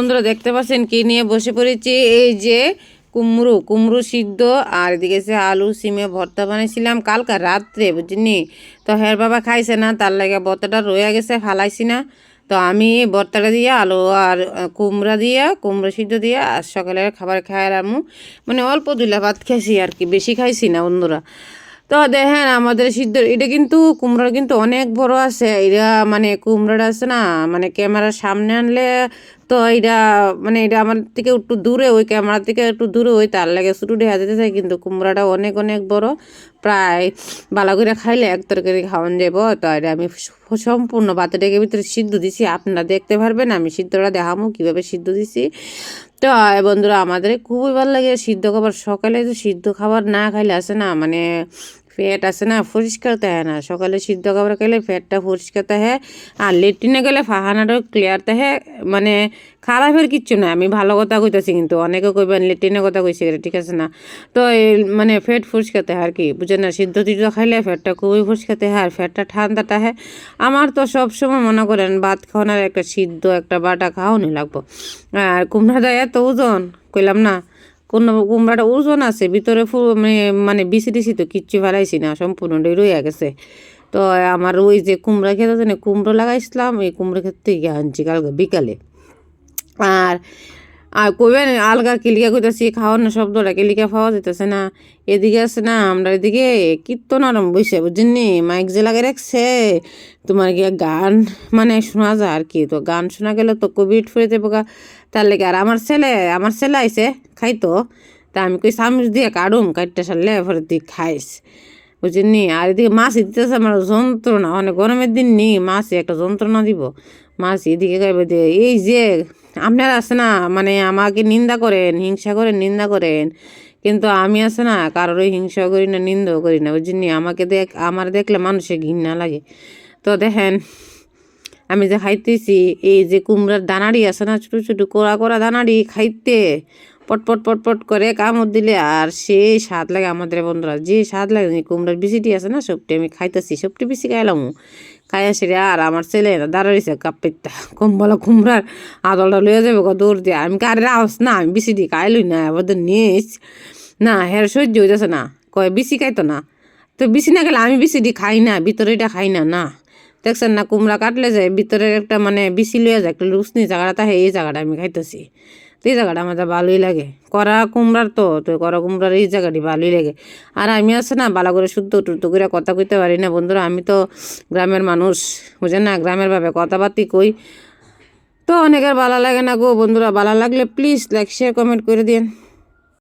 বন্ধুরা দেখতে পাচ্ছেন কি নিয়ে বসে পড়েছি? এই যে কুমড়ো কুমড়ো সিদ্ধ আর এদিকে সে আলু, সিমে ভর্তা বানিয়েছিলাম কালকা রাত্রে, বুঝলি? তো হের বাবা খাইছে না, তার লাগে ভর্তাটা রয়ে গেছে, ফালাইছি না। তো আমি ভর্তাটা দিয়ে আলু আর কুমড়া দিয়ে, কুমড়ো সিদ্ধ দিয়ে আর সকালের খাবার খাই আমু মানে অল্প দুলা ভাত খাইছি আর কি, বেশি খাইছি না বন্ধুরা। তো দেখেন আমাদের সিদ্ধ এটা কিন্তু কুমড়োটা কিন্তু অনেক বড় আছে। এটা মানে কুমড়াটা আছে না মানে ক্যামেরার সামনে আনলে তো এটা মানে এটা আমার থেকে একটু দূরে, ওই ক্যামেরা থেকে একটু দূরে, ওই তার লাগে দেখা যেতে চাই কিন্তু কুমড়াটা অনেক অনেক বড়। প্রায় বালা করে খাইলে এক তরকারি খাওয়ান যাব তো এটা আমি সম্পূর্ণ ডেকে ভিতরে সিদ্ধ দিছি। আপনারা দেখতে পারবেন, আমি সিদ্ধটা দেখামো, কীভাবে সিদ্ধ দিছি। তো বন্ধুরা, আমাদের খুবই ভালো লাগে সিদ্ধ খাবার। সকালে সিদ্ধ খাবার না খাইলে আসে না মানে পেট আছে না পরিষ্কার থাকে না। সকালে সিদ্ধ খাবার খেলে পেটটা পরিষ্কার থাকে আর লেট্রিনে গেলে ফাহানাটাও ক্লিয়ার থাকে মানে খারাপের কিচ্ছু না। আমি ভালো কথা কইতাছি কিন্তু, অনেকে কইবেন লেট্রিনের কথা কইছি ঠিক আছে না? তো মানে পেট পরিষ্কার থাকে আর কি, বুঝেন না? সিদ্ধ টিদ্ধ খাইলে পেটটা খুবই পরিষ্কার থাকে আর পেটটা ঠান্ডা থাকে আমার তো সব সময় মনে করেন, ভাত খাওয়ানোর একটা সিদ্ধ একটা বাটা খাওয়ানি লাগবো। আর কুমড়া দেয় এত ওজন, কইলাম না? কোন কুমড়াটা ওজন আছে, ভিতরে ফু মানে বিছি দিছি তো কিচ্ছু ফেলাইছি না, সম্পূর্ণটাই রয়ে গেছে। তো আমার ওই যে কুমড়া খেতে জানে, কুমড়ো লাগাইছিলাম এই কুমড়ো খেতে গিয়ে আনছি কালকে বিকালে। আর আর কইবেন, আলগা কিলিকা কইতাছি খাওয়ানো শব্দটা কিলিকা পাওয়া যেতেছে না। এদিকে আছে না, আমরা এদিকে কীর্তন আরম্ভ বইছে বুঝছেননি মাইক যে লাগে রাখছে, তোমার গিয়ে গান মানে শোনা যায় আর কি। তো গান শোনা গেলে তো কোভিড ফুরে যাব গা। তার লেগে আর আমার ছেলে আমার ছেলে আইছে, খাইতো। তা আমি কই চামচ দিয়ে কাটুম কাটতে সারলে পরে তুই খাইস বুঝলি আর এদিকে মাছ দিতেছে, আমার যন্ত্রণা মানে গরমের দিন নি, মাছ একটা যন্ত্রণা দিব। মাছ এদিকে গাইবে এই যে, আপনার আছে না মানে আমাকে নিন্দা করেন, হিংসা করেন, নিন্দা করেন। কিন্তু আমি আছে না, কারোরই হিংসা করি না, নিন্দাও করি না ওই জন্য আমাকে দেখ, আমার দেখলে মানুষের ঘৃণা লাগে। তো দেখেন আমি যে খাইতেছি, এই যে কুমড়ার দানাড়ি আছে না, ছোটো ছোটো কোড়া কোড়া দানাড়ি খাইতে পটপট পটপট করে কামড় দিলে আর সেই স্বাদ লাগে আমাদের বন্ধুরা, যে স্বাদ লাগে কুমড়ার বিচিটি আছে না, সবটি আমি খাইতেছি, সবটি বেশি খাইলাম খাইয়া সেরে আর আমার ছেলে দাঁড়াইছে কাপড়টা, কম্বলা কুমড়ার আদলটা লয়ে যাবে দৌড় দিয়ে। আমি কারে রাস না, আমি বিচিটি খাইলই না এবার নিস। না, হের সহ্য হইতেছে না, কয় বিচি খাইতো না। তো বিচি না গেলে আমি বিচিটি খাই না, ভিতরে এটা খাই না না। দেখছেন না, কুমড়া কাটলে যায় ভিতরের একটা মানে বিচি লইয়া যায়, একটা লুসনি জায়গাটা থাকে, এই জায়গাটা আমি খাইতেছি। তো এই জায়গাটা আমার ভালোই লাগে। করা কুমড়ার তো তো করা কুমড়ার এই জায়গাটি ভালোই লাগে। আর আমি আছে না ভালো করে শুদ্ধ টুদ্ধ করে কথা কইতে পারি না, বন্ধুরা। আমি তো গ্রামের মানুষ, বুঝেন না? গ্রামের ভাবে কথাবার্তি কই। তো অনেকের ভালো লাগে না গো, বন্ধুরা। ভালো লাগলে প্লিজ লাইক শেয়ার কমেন্ট করে দিন